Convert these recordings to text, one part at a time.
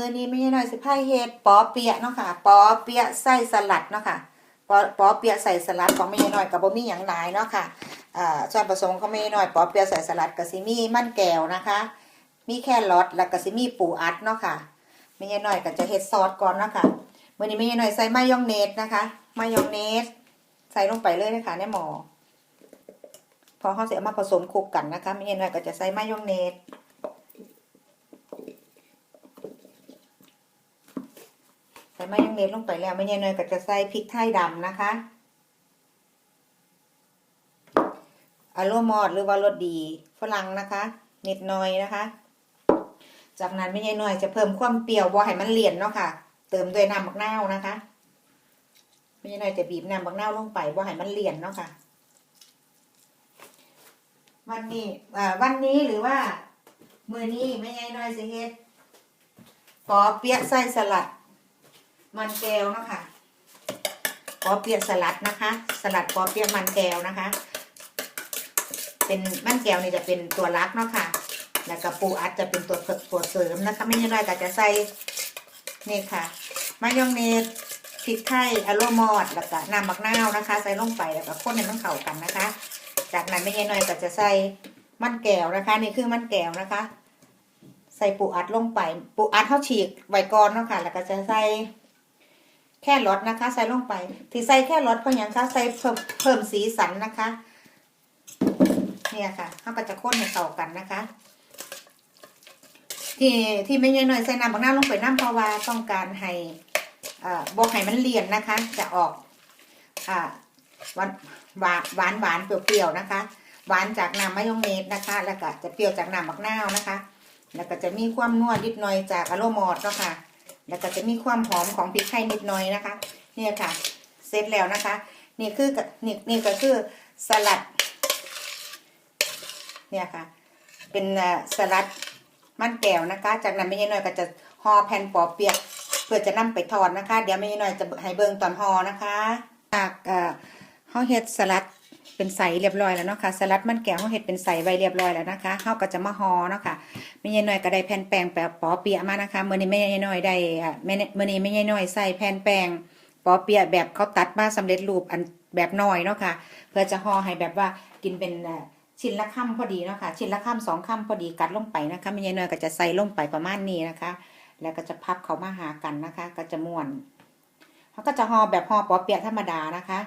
มื้อนี้ไม่ใช่น้อยสิพายเฮ็ดปอเปียะเนาะค่ะปอเปียะใส่สลัดเนาะค่ะปอปอเปียะใส่สลัดของไม่ใช่น้อยกับบ่มีหยังหลายเนาะค่ะอ่าส่วนผสมของไม่ใช่น้อยปอเปียะใส่สลัดก็สิมี่มันแก้วนะคะ มีแค่รอทแล้วก็สิมี่ปูอัดเนาะค่ะไม่ใช่น้อยก็จะเฮ็ดซอสก่อนเนาะค่ะมื้อนี้ไม่ใช่น้อยใส่มายองเนสนะคะมายองเนสใส่ลงไปเลยนะคะในหม้อพอเขาเสร็จมาผสมคลุกกันนะคะไม่ใช่น้อยก็จะใส่มายองเนส ส่มายองเนสลงไปแล้วไม่ใช่เนยก็จะใส่พริกไทยดำนะคะอโรมอดหรือว่ารสดีฝรั่งนะคะนิดหน่อยนะคะ จากนั้นไม่ใช่น้อยจะเพิ่มความเปรี้ยวบ่ให้มันเลี่ยนเนาะค่ะ เติมด้วยน้ำบักนาวนะคะ ไม่ใช่น้อยจะบีบน้ำบักนาวลงไปบ่ให้มันเลี่ยนเนาะค่ะ วันนี้อ่าวันนี้หรือว่า มือนี้ไม่ใช่น้อยสิเฮ็ดปอเปี๊ยะไส้สลัด มันแก้วนะคะปอเปี๊ยะสลัดนะคะ สลัดปอเปี๊ยะมันแก้วนะคะ เป็นมันแก้วนี่จะเป็นตัวรักเนาะค่ะ แล้วก็ปูอัดจะเป็นตัวตัวเสริมนะคะ ไม่ใช่น้อยก็จะใส่นี่ค่ะมายองเนสพริกไทยอโรมอดแล้วก็น้ำมักนาวนะคะ ใส่ลงไปแล้วก็คนให้มันเข้ากันนะคะ จากนั้นไม่ใช่น้อยก็จะใส่มันแก้วนะคะ นี่คือมันแก้วนะคะ ใส่ปูอัดลงไปปูอัดเขาฉีกไว้ก่อนเนาะค่ะแล้วก็จะใส่ ค่รสนะคะ ใส่ลงไปที่ใส่แค่รสเพราะอย่างคะใส่เพิ่มเพิ่มสีสันนะคะ เนี่ยค่ะเขาก็จะข้นให้เข้ากันนะคะ ที่ที่ไม่ใช่หน่อยใส่น้ำบางหน้าลงไปน้ำเพราะว่าต้องการให้อ่าบอกให้มันเลียนนะคะ จะออกอหวานหวานหวานหวานเปรี้ยวๆนะคะ หวานจากน้ำมะยองเนสนะคะ แล้วก็จะเปรี้ยวจากน้ำมะนาวนะคะ แล้วก็จะมีความนัวนิดหน่อยจากอะโรมอดเนาะค่ะ แล้วก็จะมีความหอมของพริกไทยนิดหน่อยนะคะ เนี่ยค่ะ เสร็จแล้วนะคะ นี่คือนี่นี่ก็คือสลัด เนี่ยค่ะ เป็นสลัดมันแก้วนะคะ จากนั้นไม่ใช่น้อยก็จะห่อแผ่นปอเปียก เพื่อจะนำไปทอดนะคะ เดี๋ยวไม่ใช่น้อยจะให้เบิ่งตอนห่อนะคะจากเอ่อเฮาเฮ็ดสลัด เป็นใสเรียบร้อยแล้วเนาะค่ะสลัดมันแก้วเฮาเฮ็ดเป็นใสไว้เรียบร้อยแล้วนะคะเฮาก็จะมาห่อเนาะค่ะไม่ใช่น้อยก็ได้แผ่นแป้งแปะปอเปียะมานะคะเมื้อนี้ไม่ใช่น้อยได้แม่นมื้อนี้ไม่ใช่น้อยใส่แผ่นแป้งปอเปียะแบบเขาตัดมาสำเร็จรูปอันแบบน้อยเนาะค่ะเพื่อจะห่อให้แบบว่ากินเป็นชิ้นละค่ำพอดีเนาะค่ะชิ้นละค่ำสองค่ำพอดีกัดลงไปนะคะไม่ใช่น้อยก็จะใส่ลงไปประมาณนี้นะคะ แล้วก็จะพับเขามาหากันนะคะ ก็จะม้วนเขาก็จะห่อแบบห่อปอเปียะธรรมดานะคะ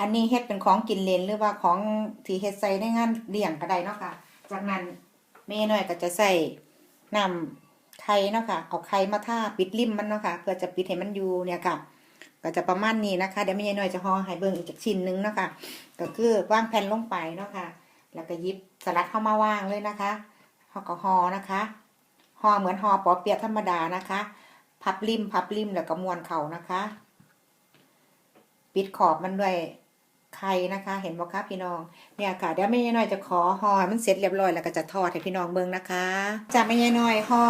อันนี้เฮ็ดเป็นของกินเลนหรือว่าของที่เฮ็ดใส่ในงานเลี้ยงก็ได้เนาะค่ะ จากนั้นแม่น้อยก็จะใส่น้ำไข่เนาะค่ะ เอาไข่มาท่าปิดริมมันเนาะค่ะ เพื่อจะปิดให้มันอยู่เนี่ยค่ะ ก็จะประมาณนี้นะคะ เดี๋ยวแม่น้อยจะห่อให้เบิ่งอีกจากชิ้นหนึงเนาะค่ะ ก็คือวางแผ่นลงไปเนาะค่ะ แล้วก็ยิบสลัดเข้ามาวางเลยนะคะห่อก็ห่อนะคะห่อเหมือนห่อปอเปียะธรรมดานะคะ พับริมพับริมแล้วก็ม้วนเข่านะคะ ปิดขอบมันด้วย ไข่นะคะ เห็นบ่คะพี่น้องเนี่ยค่ะเดี๋ยวแม่ยายน้อยจะขอห่อมันเสร็จเรียบร้อยแล้วก็จะทอดให้พี่น้องเบิ่งนะคะจะแม่ยายน้อยห่อ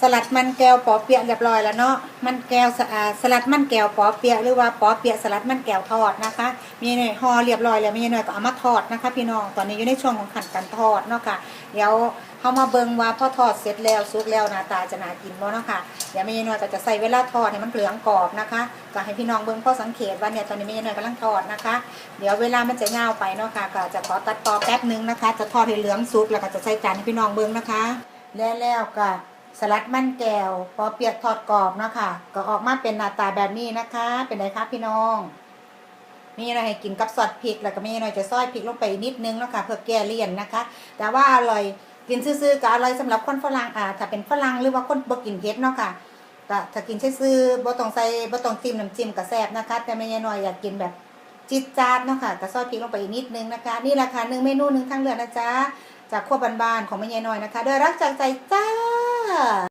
สลัดมันแก้วปอเปียะเรียบร้อยแล้วเนาะมันแก้วสะอาดสลัดมันแก้วปอเปียะหรือว่าปอเปียะสลัดมันแก้วทอดนะคะม่ยายน้อยห่อเรียบร้อยแล้วม่ยายน้อยก็เอามาทอดนะคะ พี่น้องตอนนี้อยู่ในช่วงของขั้นการทอดเนาะค่ะเดี๋ยวเฮามาเบิงว่าพอทอดเสร็จแล้วสุกแล้วหน้าตาจะน่ากินบ่เนาะค่ะเดี๋ยวแม่ยายน้อยก็จะใส่เวลาทอดให้มันเหลืองกรอบนะคะก็ให้พี่น้องเบิ่งพอสังเกตว่าเนี่ยตอนนี้แม่ยายน้อยกำลังทอดนะคะ เดี๋ยวเวลามันจะยาไปเนาะค่ะก็จะขอตัดต่อแป๊บนึงนะคะ จะทอดให้เหลืองสุกแล้วก็จะใส่จานให้พี่น้องเบิงนะคะ แล้วแล้วก็ สลัดมันแก้วพอเปียกทอดกรอบเนาะค่ะก็ออกมาเป็นหน้าตาแบบนี้นะคะ เป็นไงคะพี่น้อง มีอะไรให้กินกับซอสพริก แล้วก็มีอะไรจะซอยพริกลงไปนิดนึงเนาะค่ะเพื่อแก้เลี่ยนนะคะ แต่ว่าอร่อยกินซื่อๆก็อร่อยสำหรับคนฝรั่งอ่าถ้าเป็นฝรั่งหรือว่าคนบ่กินเผ็ดเนาะค่ะก็ถ้ากินซื่อๆบ่ต้องใส่บ่ต้องจิ้มน้ำจิ้มก็แซ่บนะคะ แต่ไม่น้อยอยากกินแบบจิตจาดเนาะค่ะก็ซอยพริกลงไปอีกนิดนึงนะคะ นี่ราคาหนึ่งเมนูหนึ่งทางเลือกนะจ๊ะจากครัวบ้านๆของแม่ยายน้อยนะคะด้วยรักจากใจจ้า lah.